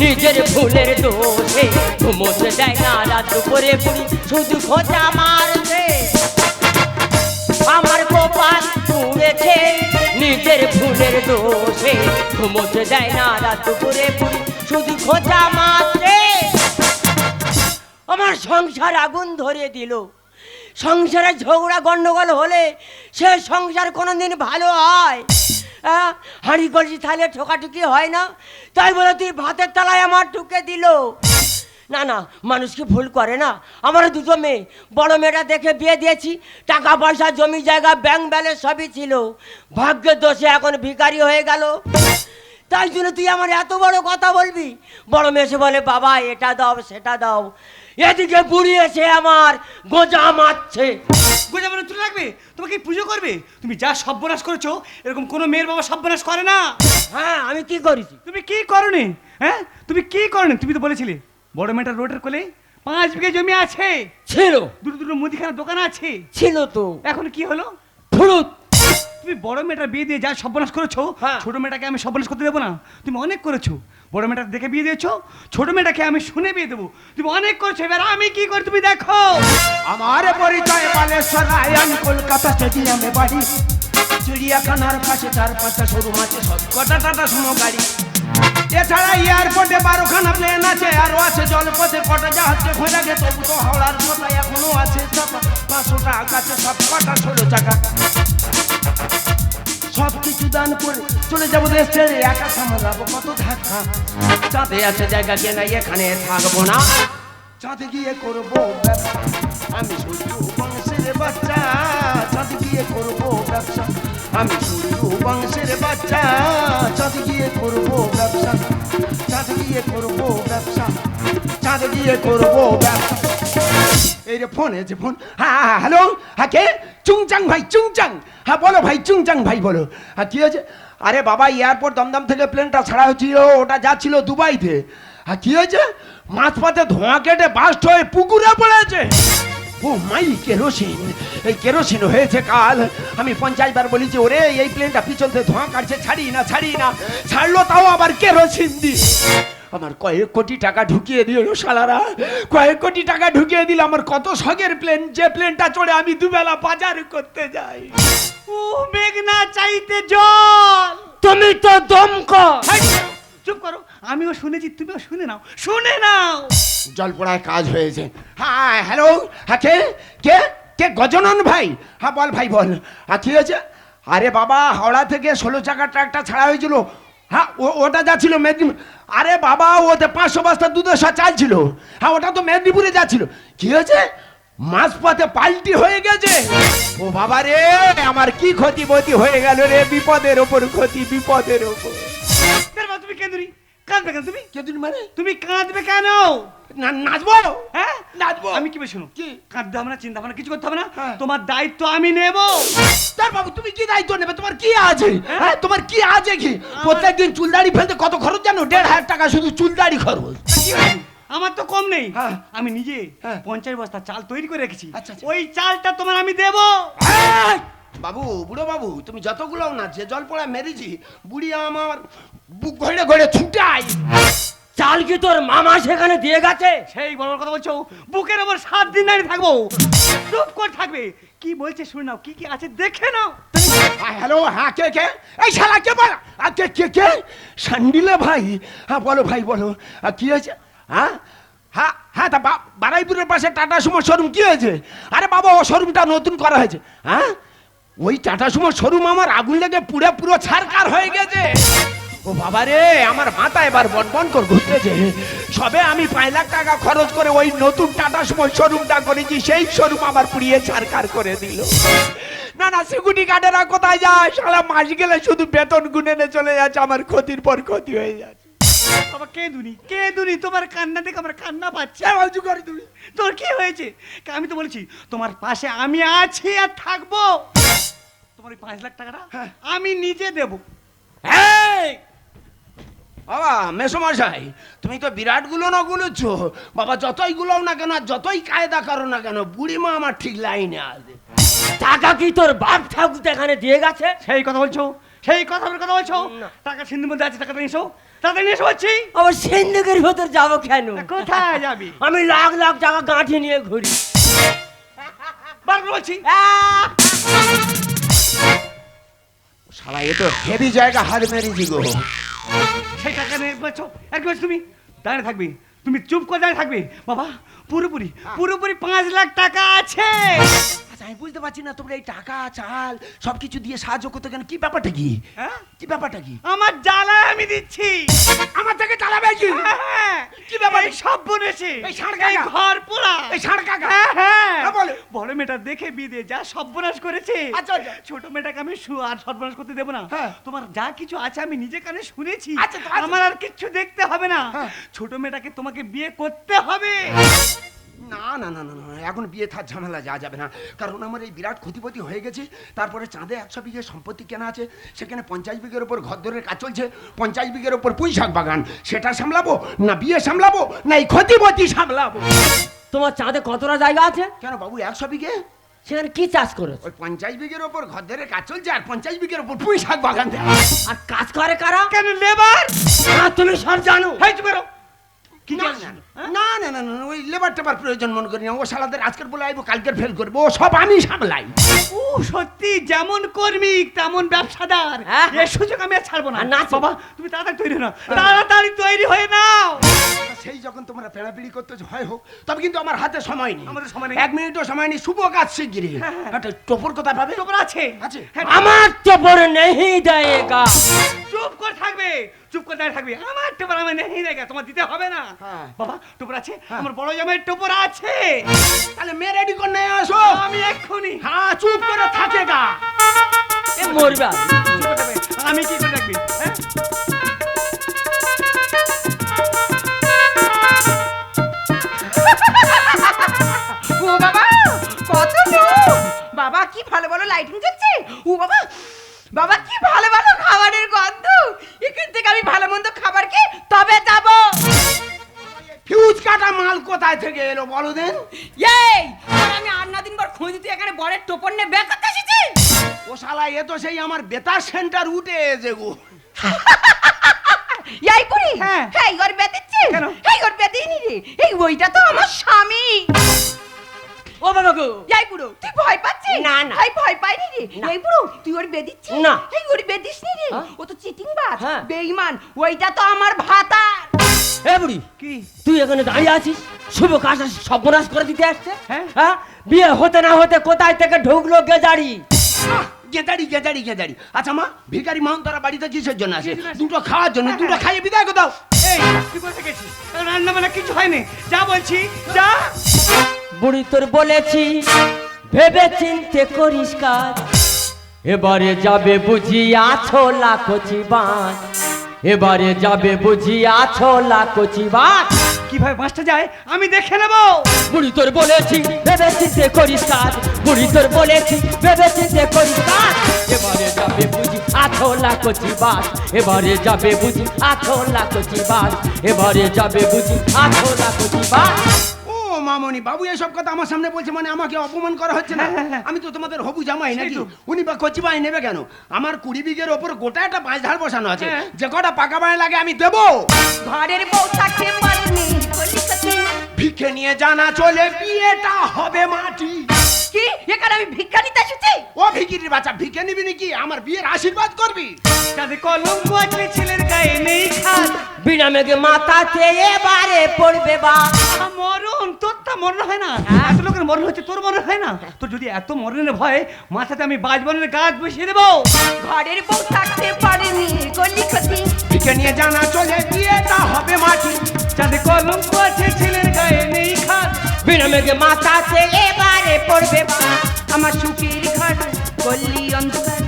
নিজের ভুলের দোষে। ঘুমোতে দেয় না রাত দুপুরে বুড়ি, শুধু খোঁজা মারছে। আমার কপাল পুড়েছে নিজের ভুলের দোষে। ঘুমোতে দেয় না রাত দুপুরে বুড়ি, শুধু খোঁজা মারছে। আমার সংসার আগুন ধরিয়ে দিল। সংসারে ঝগড়া গন্ডগোল হলে সে সংসার কোনোদিন ভালো হয়। আহ, হাঁড়ি কলসি থালে ঠোকাঠুকি হয় না? তাই বলে তুই ভাতের তলায় আমার ঢুকে দিল। না না মানুষ কি ভুল করে না? আমার দুটো মেয়ে। বড় মেয়েটা দেখে বিয়ে দিয়েছি। টাকা পয়সা জমি জায়গা ব্যাংক ব্যালেন্স সবই ছিল। ভাগ্যের দোষে এখন ভিখারি হয়ে গেল। তাই জন্য তুই আমার এত বড় কথা বলবি? বড় মেয়ে বলে বাবা এটা দাও সেটা দাও। এদিকে বুড়ি এসে আমার গোজা মারছে। গোজা মানে তুলে রাখবে? তোমাকে কি পুজো করবে? তুমি যা সর্বনাশ করেছ এরকম কোনো মেয়ের বাবা সর্বনাশ করে না। হ্যাঁ আমি কি করেছি? তুমি কি করনি? হ্যাঁ? তুমি কি করনি? তুমি তো বলেছিলে বড় মেয়েটার রোডের কোলে পাঁচ বিঘে জমি আছে। ছিল। দুটো দুটো মুদিখানা দোকান আছে। ছিল তো। এখন কি হলো? ফুরুত তুমি বড় মেয়েটার বিয়ে দিয়ে যা সর্বনাশ করেছ হ্যাঁ। ছোট মেয়েটাকে আমি সর্বনাশ করতে দেবো না। তুমি অনেক করেছ। বড় মেয়েটা দেখে বিয়ে দিয়েছ? ছোট মেয়েটাকে আমি শুনে বিয়ে দেবো। তুমি অনেক করেছ, এবার আমি কি করি তুমি দেখো। আমার পরিচয় বালেশ্বর রায়ন কলকাতা স্টেডিয়ামে বাড়ি। চিড়িয়াখানার পাশে চার পাঁচটা শোরুম আছে সব কটা টাটা সুমো গাড়ি। এছাড়া এয়ারপোর্টে বারোখানা প্লেন আছে, আরও আছে জলপথে কটা জাহাজকে খোঁজা গে তবু তো হাওড়ার কথা এখনও আছে চাপা। পাঁচশো টাকা আছে, সব কটা ষোলো টাকা সব কিছু দান করে চলে যাব দেশ। ছেড়ে একা সামলাবো কত ধাক্কা। চাঁদে আছে জায়গা কেনা এখানে থাকব না। চাঁদে গিয়ে করব ব্যবসা। আমি সূর্য বংশের বাচ্চা। চাঁদে গিয়ে করব ব্যবসা। আমি সূর্য বংশের বাচ্চা। চাঁদে গিয়ে করব ব্যবসা। চাঁদে গিয়ে করব ব্যবসা। চাঁদে গিয়ে করব ব্যবসা। এই রে ফোন এসে ফোন। হ্যাঁ হ্যাঁ হ্যালো? হ্যাঁ কে? চুংচাং ভাই, চুংচাং। হ্যাঁ বলো ভাই, চুংচাং ভাই, বলো। হ্যাঁ কি হয়েছে? আরে বাবা এয়ারপোর্ট দমদম থেকে প্লেনটা ছাড়া হয়েছিল ওটা যাচ্ছিল দুবাইতে। হ্যাঁ কি হয়েছে? মাঝপথে ধোঁয়া কেটে বাস্ট হয়ে পুকুরে পড়েছে। ও মাই, কেরোসিন। এই কেরোসিন হয়েছে কাল। আমি পঞ্চাশ বার বলেছি, ওরে, এই প্লেনটা পিছনতে ধোঁয়া কাটছে ছাড়ি না ছাড়ি না ছাড়লো তাও আবার কেরোসিন দিয়ে। আমার কয়েক কোটি টাকা ঢুকিয়ে দিল শালারা। কয়েক কোটি টাকা ঢুকিয়ে দিল আমার কত শখের প্লেন যে প্লেনটা চড়ে আমি দুবেলা বাজার করতে যাই। ও মেঘনা চাইতে জল। তুমি তো দমকল চুপ করো আমিও শুনেছি তুমিও শুনে নাও। শুনে নাও। জল পড়ায় কাজ হয়েছে। হ্যাঁ হ্যালো হ্যাঁ কে? কে? কে গজনন ভাই। হ্যাঁ বল ভাই বল। হ্যাঁ কি হয়েছে আরে বাবা হাওড়া থেকে ষোলো চাকা ট্রাকটা ছাড়া হয়েছিল। হ্যাঁ ওটা যাচ্ছিল মেদিনীপুর আরে বাবা, ওতে পাঁচশো বস্তা দুধের চাল ছিল। হ্যাঁ ওটা তো মেদিনীপুরে যাচ্ছিল কি হয়েছে? মাঝ পথে পাল্টি হয়ে গেছে। ও বাবা রে, আমার কি ক্ষতি হয়ে গেল রে? বিপদের ওপর ক্ষতি, বিপদের ওপর। তুমি কেঁদুরি কাঁদবে কেন তুমি? কেদিন মানে? তুমি কাঁদবে কেন? না নাচবো? হ্যাঁ? নাচবো। আমি কি শোনো? কি? কাঁদতে হবে না চিন্তা কিছু করতে হবে না। হ্যাঁ। তোমার দায়িত্ব আমি নেব। তার বাবু তুমি কি দায়িত্ব নেবে? তোমার কি আছে? হ্যাঁ? তোমার কি আছে কি? প্রত্যেকদিন চুলদাড়ি ফেলতে কত খরচ জানো? দেড় হাজার টাকা শুধু চুলদাড়ি খরচ। কি আমার তো কম নেই। হ্যাঁ। আমি নিজে হ্যাঁ। পঞ্চাশ বস্তা চাল তৈরি করে রেখেছি। আচ্ছা, আচ্ছা। ওই চালটা তোমার আমি দেবো! বাবু বুড়ো বাবু তুমি যতগুলো না যে জল পড়া মেরেছি বুড়ি আমার বুক ঘড়ে ঘড়ে ছুটাই চাল কি তোর মামা সেখানে দিয়ে গেছে? সেই বড় কথা বলছো। বুকের ওপর সাত দিন দাঁড়িয়ে থাকব। চুপ করে থাকবে। কি বলছে শুনে নাও কি কি আছে দেখে নাও। হ্যাঁ, হ্যালো হ্যাঁ কে কে? এই শালা কে বল? আর কে কে কে? সান্ডিলে ভাই। হ্যাঁ বলো ভাই বলো। আর কি হয়েছে? হ্যাঁ? হ্যাঁ হ্যাঁ তা বারাইপুরের পাশে টাটা সুমো শোরুম কি হয়েছে? আরে বাবা ও শোরুমটা নতুন করা হয়েছে। হ্যাঁ? ওই টাটা সুমো শোরুম আমার আগুন লেগে পুরো পুরো ছারকার হয়ে গেছে। ও বাবা রে, আমার মাথা এবার বনবন করে ঘুরতেছে। সবে আমি পাঁচ লাখ টাকা খরচ করে ওই নতুন টাটা সুমো শোরুমটা করেছি, সেই শোরুম আমার পুড়িয়ে ছারকার করে দিল। না না, সিকিউরিটি গার্ডেরা কোথায় যায়? সারা মাস গেলে শুধু বেতন গুনে চলে যাচ্ছে, আমার ক্ষতির পর ক্ষতি হয়ে যাচ্ছে। বাবা কে দুনি কে দুনি তোমার কান্না দেখে আমার কান্না পাচ্ছে। যা বাবু করে তুমি। তোর কি হয়েছে? আমি তো বলেছি তোমার পাশে আমি আছি আর থাকব। তোমার ওই পাঁচ লাখ টাকাটা হ্যাঁ। আমি নিজে দেব। বাবা মেসমশাই তুমি তো বিরাটগুলো না গুলোচ্ছ বাবা যতই গুলাও না কেন আর যতই কায়দা করো না কেন বুড়িমা আমার ঠিক লাইনে আছে। টাকা কি তোর বাপ ঠাকুর এখানে দিয়ে গেছে? সেই কথা বলছো? সেই কথা বলে কথা বলছো? টাকা সিন্ধুর মধ্যে আছে টাকা নিয়ে এসো। তাড়াতাড়ি নিয়ে এসো বলছি। আবার সিন্ধুকের ভেতর যাব কেন? কোথায় যাবি? আমি লাখ লাখ টাকা গাঁঠি নিয়ে ঘুরি। বলছি! শালা এ তো হেভি জায়গা হার মেরেছি গো সেই টাকা নিয়ে বলছো। আর কি বলছো তুমি দাঁড়িয়ে থাকবে। তুমি চুপ করে দাঁড়িয়ে থাকবে। বাবা পুরোপুরি পুরোপুরি পাঁচ লাখ টাকা আছে। আচ্ছা আমি বুঝতে পারছি না তোমরা এই টাকা চাল সবকিছু দিয়ে সাহায্য করতে কেন? কি ব্যাপারটা কি? হ্যাঁ? কি ব্যাপারটা কি? আমার জ্বালা আমি দিচ্ছি। আমার থেকে চালাবে কি? হ্যাঁ, কি ব্যাপার? এই সব বনেছে এই ঘর পোড়া। এই হ্যাঁ হ্যাঁ। হ্যাঁ, বলো। বড় মেয়েটা দেখে বিয়ে দিয়ে যা সর্বনাশ করেছে। আচ্ছা, আচ্ছা। ছোট মেয়েটাকে আমি শু আর সর্বনাশ করতে দেবো না। হ্যাঁ। তোমার যা কিছু আছে আমি নিজে কানে শুনেছি। আচ্ছা, আচ্ছা। আমার আর কিচ্ছু দেখতে হবে না। হ্যাঁ। ছোট মেয়েটাকে তোমাকে বিয়ে করতে হবে। না না না না না এখন বিয়ে থার ঝামেলা যাওয়া যাবে না। কারণ আমার এই বিরাট ক্ষতিপতি হয়ে গেছে। তারপরে চাঁদে একশো বিঘে সম্পত্তি কেনা আছে। সেখানে পঞ্চাশ বিঘের ওপর ঘর দরের কাজ চলছে। পঞ্চাশ বিঘের ওপর পুঁই শাক বাগান। সেটা সামলাবো না বিয়ে সামলাবো না এই ক্ষতিপতি সামলাবো? তোমার চাঁদে কতটা জায়গা আছে? কেন বাবু একশো বিঘে? সেখানে কি চাষ করে ওই পঞ্চাশ বিঘের ওপর ঘর দরের কাজ চলছে আর পঞ্চাশ বিঘের ওপর পুঁই শাক বাগান আর কাজ করে কারা? কেন লেবার? তুমি সব জানো। করো কি না, না, না না না না না, ওই লেবার টেবার প্রয়োজন মনে করি না। ও সালাদের আজকের বলে আইবো কালকের ফেল করব। ও সব আমি সামলাই। ও সত্যি যেমন কর্মী তেমন ব্যবসাদার। হ্যাঁ। এই সুযোগ আমি আর ছাড়বো না। নাচো। বাবা তুমি তাড়াতাড়ি তৈরি না তাড়াতাড়ি তৈরি হয়ে নাও। সেই যখন তোমরা পেড়াপিড়ি করতে হয় হোক তবে কিন্তু আমার হাতে সময় নেই। আমাদের সময় নেই। এক মিনিটও সময় নেই। শুভ কাজ শিগগিরি হ্যাঁ, হ্যাঁ। একটা টোপর কথা পাবে তোমরা আছে। আছে। হ্যাঁ, আমার চপর নেই দেয়গা। চুপ করে থাকবে চুপ করে দাঁড়িয়ে থাকবে। আমার টোপর আমার নেই দেখা তোমার দিতে হবে না। হ্যাঁ। বাবা টোপর আছে? হ্যাঁ। আমার বড় জামাই টোপর আছে। তাহলে মেয়ে রেডি করে নিয়ে আসো। আমি এক্ষুনি। হ্যাঁ চুপ করে থাকে গা। এ মরবে। আমি কি করে রাখবি? হ্যাঁ? বলো দেন এই আর আমি আর না দিন পর খোঁজ তুই এখানে বড়ের টোপর নিয়ে বের করতে এসেছিস ও শালা এ তো সেই আমার বেতার সেন্টার উঠে এসে গো এই করি হ্যাঁ। এই ওর বেদিচ্ছি কেন? এই ওর রে এই ওইটা তো আমার স্বামী ও বাবা গো এই বুড়ো তুই ভয় পাচ্ছিস না, না। এই ভয় পাইনি রে না। এই বুড়ো তুই ওর বেদিচ্ছিস না। এই ওর বেদিস নি রে হ্যাঁ? ও তো চিটিং বাজ হ্যাঁ। বেঈমান ওইটা তো আমার ভাতার এ বুড়ি কি? তুই এখানে দাঁড়িয়ে আছিস? শুভ কাজ সর্বনাশ করে দিতে আসছে। হ্যাঁ। হ্যাঁ? বিয়ে হতে না হতে কোথায় থেকে ঢুকলো গেজারি? আহ, গেদাড়ি গেদাড়ি গেদাড়ি আচ্ছা মা ভিখারি মাউন তারা বাড়িতে কিসের জন্য আসে? দুটো খাওয়ার জন্য দুটো খাইয়ে বিদায় করে দাও। এই রান্না বান্না কিছু হয়নি। যা বলছি যা। বুড়ি তোর বলেছি ভেবে চিনতে করিস কাজ। এবারে যাবে বুঝি আছো লাখছি বাঁচ এবারে যাবে বুঝি আছো বাস কি কীভাবে বাসটা যায়? আমি দেখে নেব। বুড়ি তোর বলেছি ভেবে চিন্তে করিস কাজ বুড়ি তোর বলেছি ভেবে চিন্তে করিস কাজ এবারে যাবে বুঝি আছো লাকচি বাস এবারে যাবে বুঝি আছো লাকচি বাস এবারে যাবে বুঝি আছো লাকচি বাস মামনি বাবু এসব কথা আমার সামনে বলছে মানে আমাকে অপমান করা হচ্ছে না? আমি তো তোমাদের হবু জামাই নাকি? উনি বা কচি বাই নেবে কেন? আমার কুড়ি বিঘের ওপর গোটা একটা পাঁচ ধার বসানো আছে। হ্যাঁ। যে কটা পাকা বাড়ি লাগে আমি দেবো। ঘরের বউ ভিক্ষে নিয়ে জানা চলে বিয়েটা হবে মাটি। কি এখানে আমি ভিক্ষা নিতে এসেছি। ও ভিকিরির বাচ্চা ভিক্ষে নিবি নাকি? আমার বিয়ের আশীর্বাদ করবি। আছে ছেলের গায়ে নেই খাত বিনা মেঘে মাথাতে এবারে পড়বে বা। মরণ তোর তা মরণ হয় না। এত লোকের মরণ হচ্ছে তোর মরণ হয় না? তোর যদি এত মরণের ভয় মাথাতে আমি বাজবনের গাছ বসিয়ে দেবো। ঘরের বউ থাকতে পারিনি কলিকাতে ভিক্ষে নিয়ে জানা চলে বিয়েটা হবে মাটি। যাতে আছে ছেলের গায়ে নেই খাত বিনা মেঘে মাথাতে এবারে পড়বে বা আমার সুখের ঘর গল্লি অন্ধকার।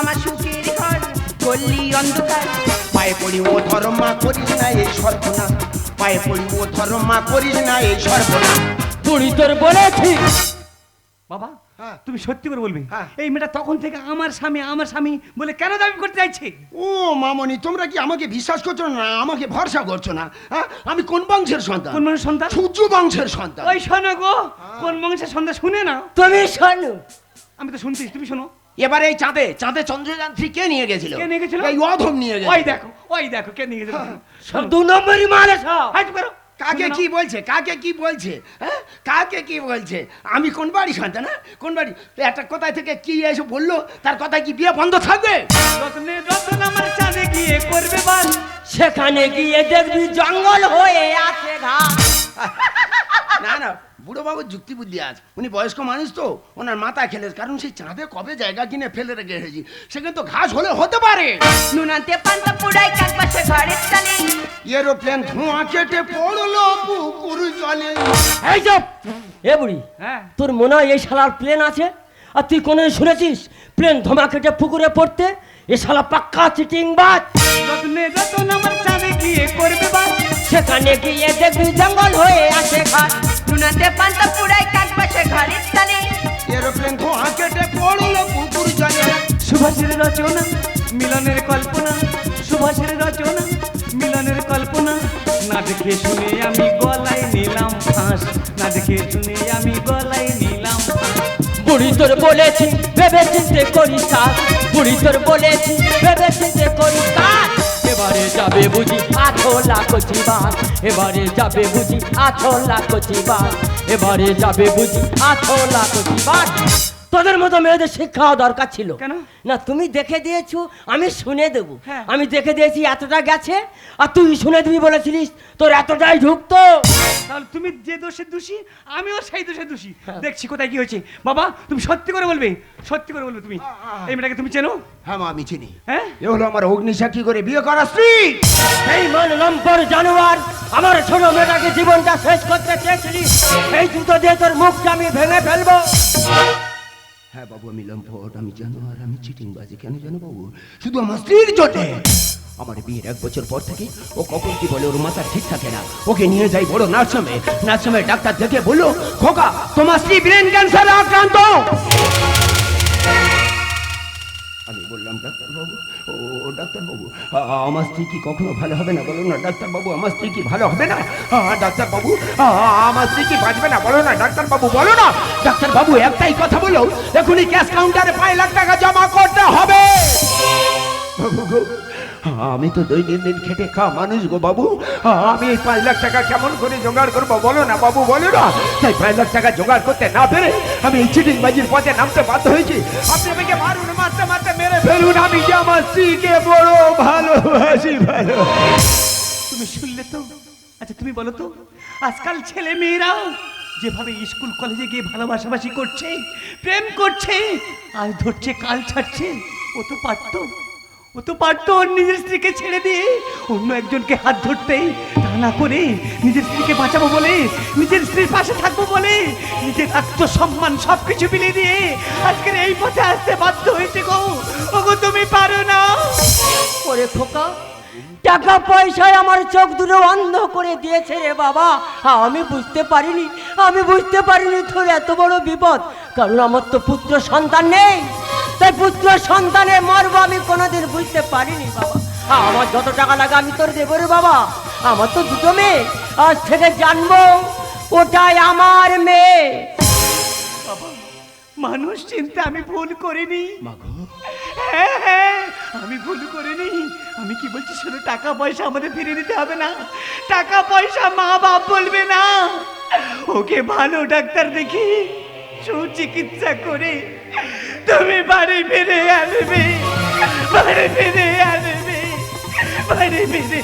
আমার সুখের ঘর গল্লি অন্ধকার। পায়ে পড়ি ও ধর্মা করিস না এই সর্বনা পায়ে পড়ি ও ধর্মা করিস না এই সর্বনা তুই তোর বলেছি বাবা হ্যাঁ। তুমি সত্যি করে বলবি? হ্যাঁ। এই মেয়েটা তখন থেকে আমার স্বামী আমার স্বামী বলে কেন দাবি করতে চাইছে? ও মামনি তোমরা কি আমাকে বিশ্বাস করছ না? আমাকে ভরসা করছ না? হ্যাঁ? আমি কোন বংশের সন্তান? কোন মানুষ সন্তান? সূর্য বংশের সন্তান। ওই শোনো গো কোন বংশের সন্তান শুনে না তুমি শোনো। আমি তো শুনছি তুমি শোনো। এবার এই চাঁদে চাঁদে চন্দ্রযান থ্রি কে নিয়ে গেছিল? কে নিয়ে গেছিল? এই অধম নিয়ে ওই দেখো ওই দেখো কে নিয়ে গেছে সব দু নম্বরই মারে সব হাইট করো। কাকে কি বলছে? কাকে কি বলছে? হ্যাঁ? কাকে কি বলছে? আমি কোন বাড়ি সন্তান না? কোন বাড়ি? একটা কোথায় থেকে কি এসে বলল? তার কথায় কি বিয়ে বন্ধ থাকবে? গিয়ে করবে বল সেখানে গিয়ে দেখবি জঙ্গল হয়ে আছে ঘাস। না না বুড়ো বাবুর যুক্তি বুদ্ধি আছে উনি বয়স্ক মানুষ তো ওনার মাথা খেলে। কারণ সেই চাঁদে কবে জায়গা কিনে ফেলে রেখে এসেছি? সেখানে তো ঘাস হলে হতে পারে। পান্তা পুড়াই কাক এরোপ্লেন ধোঁয়া কেটে পড়ল পুকুর জলে। এই এ বুড়ি হ্যাঁ? তোর মনে হয় এই শালার প্লেন আছে? আর তুই কোনো শুনেছিস? প্লেন ধমা কেটে পুকুরে পড়তে? এ শালা পাক্কা চিটিং বাজ রতন আমার চাঁদে গিয়ে করবে সেখানে গিয়ে দেখবি জঙ্গল হয়ে আছে ঘাস নুনান্তে পান্তা পুড়াই কাক পাশে তালে এরোপ্লেন ধোঁয়া কেটে পড়ল পুকুর জলে। সুভাষের রচনা মিলনের কল্পনা। সুভাষের রচনা মিলনের কল্পনা। না দেখে শুনে আমি গলায় নিলাম ফাঁস। না দেখে শুনে আমি গলায় নিলাম বুড়ি তোর বলেছি ভেবে চিন্তে করিস কাজ বুড়ি তোর বলেছি ভেবে চিন্তে করিস কাজ এবারে যাবে বুঝি আঠো লাখ জীবান, এবারে যাবে বুঝি আঠো লাখ জীবান, এবারে যাবে বুঝি আঠো লাখ বাস তোদের মতো মেয়েদের শিক্ষা দরকার ছিল। কেন? না তুমি দেখে দিয়েছ আমি শুনে দেবো। হ্যাঁ। আমি দেখে দিয়েছি এতটা গেছে আর তুই শুনে দিবি বলেছিলিস তোর এতটাই ঢুকতো তাহলে তুমি যে দোষে দোষী আমিও সেই দোষে দোষী। হ্যাঁ। দেখছি কোথায় কি হয়েছে। বাবা তুমি সত্যি করে বলবে সত্যি করে বলবে তুমি। এই মেয়েটাকে তুমি চেনো? হ্যাঁ মা আমি চিনি। হ্যাঁ? এ হলো আমার অগ্নিসাক্ষী করে বিয়ে করা স্ত্রী। এই মান লম্পর জানোয়ার আমার ছোট মেয়েটাকে জীবনটা শেষ করতে চেয়েছিলি। এই জুতো দিয়ে তোর মুখটা আমি ভেঙে ফেলব। হ্যাঁ বাবু, আমি লম্পট, আমি জানো আর আমি চিটিং বাজি কেন জানো বাবু? শুধু আমার স্ত্রীর জন্যে। আমার বিয়ের এক বছর পর থেকে ও কখন কি বলে, ওর মাথা ঠিক থাকে না। ওকে নিয়ে যাই বড় নার্সামে। নার্সামে ডাক্তার দেখে বলল, খোকা, তোমার স্ত্রী ব্রেন ক্যান্সার আক্রান্ত। আমি বললাম, ডাক্তারবাবু, ও, ডাক্তারবাবু আমার স্ত্রী কি কখনো ভালো হবে না? বলো না, ডাক্তারবাবু, আমার স্ত্রী কি ভালো হবে না? ডাক্তারবাবু আমার স্ত্রী কি বাঁচবে না? বলো না, ডাক্তারবাবু, বলো না। ডাক্তারবাবু, একটাই কথা বলো, এখনই ক্যাশ কাউন্টারে পাঁচ লাখ টাকা জমা করতে হবে। আমি তো দৈনন্দিন খেটে খাওয়া মানুষ গো বাবু। আমি এই পাঁচ লাখ টাকা কেমন করে জোগাড় করব বলো না বাবু, বলো না। তাই পাঁচ লাখ টাকা জোগাড় করতে না পেরে আমি এই চিটিং বাজির পথে নামতে বাধ্য হয়েছি। আপনি আমাকে মারুন, মারতে মারতে মেরে ফেলুন। আমি যে আমার স্ত্রীকে বড় ভালোবাসি, ভালো। তুমি শুনলে তো? আচ্ছা তুমি বলো তো, আজকাল ছেলে মেয়েরা যেভাবে স্কুল, কলেজে গিয়ে ভালোবাসাবাসি করছে, প্রেম করছে, আজ ধরছে, কাল ছাড়ছে, ও তো পারতো? ও তো পারতো ওর নিজের স্ত্রীকে ছেড়ে দিয়ে অন্য একজনকে হাত ধরতে তা না করে নিজের স্ত্রীকে বাঁচাবো বলে, নিজের স্ত্রীর পাশে থাকব বলে, নিজের আত্মসম্মান সব কিছু বিলিয়ে দিয়ে আজকের এই পথে আসতে বাধ্য হয়েছে গো। ওগো, তুমি পারো না। ওরে খোকা, টাকা পয়সায় আমার চোখ দুটো অন্ধ করে দিয়েছে রে বাবা। আমি বুঝতে পারিনি, আমি বুঝতে পারিনি তোর এত বড় বিপদ। কারণ আমার তো পুত্র সন্তান নেই। তাই পুত্র সন্তানের মর্ম আমি কোনোদিন বুঝতে পারিনি বাবা। আমার যত টাকা লাগে আমি তোর দেবো রে বাবা। আমার তো দুটো মেয়ে। আজ থেকে জানব ওটাই আমার মেয়ে। বাবা মানুষ চিন্তা আমি ভুল করিনি। হ্যাঁ হ্যাঁ আমি ভুল করিনি। আমি কি বলছি শুধু টাকা পয়সা আমাদের ফিরে দিতে হবে না? টাকা পয়সা মা বাপ বলবে না। ওকে ভালো ডাক্তার দেখি সুচিকিৎসা করে তুমি বাড়ি ফিরে আনবে বাড়ি ফিরে আনবে বাড়ি ফিরে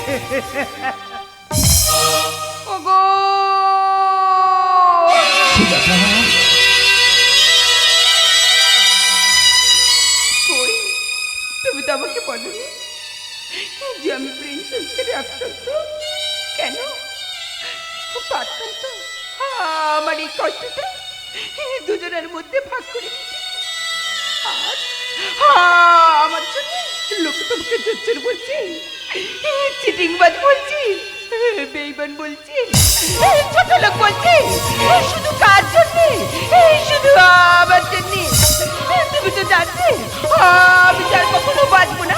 তুমি তো আমাকে যে আমি কেন? তো। আমার এই কষ্টটা। দুজনের মধ্যে ভাগ করে দিতে। আমার জন্য লোক তোমাকে জোচ্চর বলছি। চিটিংবাজ বলছি বেইমান বলছি ছোট লোক বলছি শুধু কার জন্য? শুধু আমার জন্য? তুমি তো জানতে আমি আর কখনো বাঁচবো না।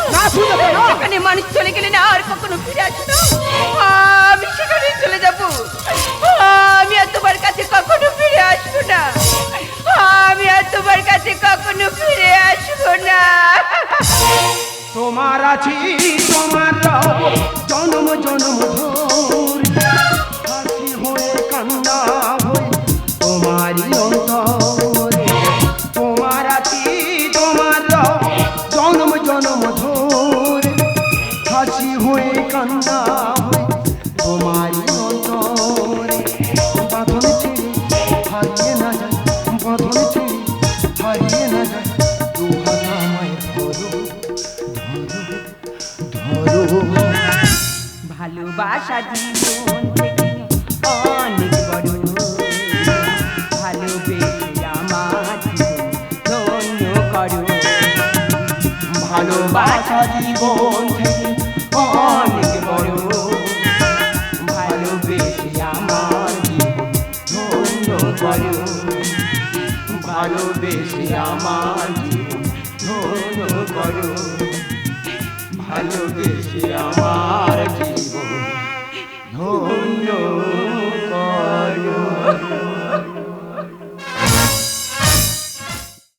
সেখানে মানুষ চলে গেলে না আর কখনো ফিরে আসব আমি সেখানে চলে যাব। তোমার আছি তোমার জনম জনম ধর। ভালোবাসা জীবন থেকে অনেক বড় ভালোবেসে ধন্য করো ভালোবাসা জীবন থেকে অনেক বড় ভালোবেসে আমার জীবন ধন্য করো ভালোবেসে আমার জীবন ধন্য করো। ভালোবেসে আমার ধন্য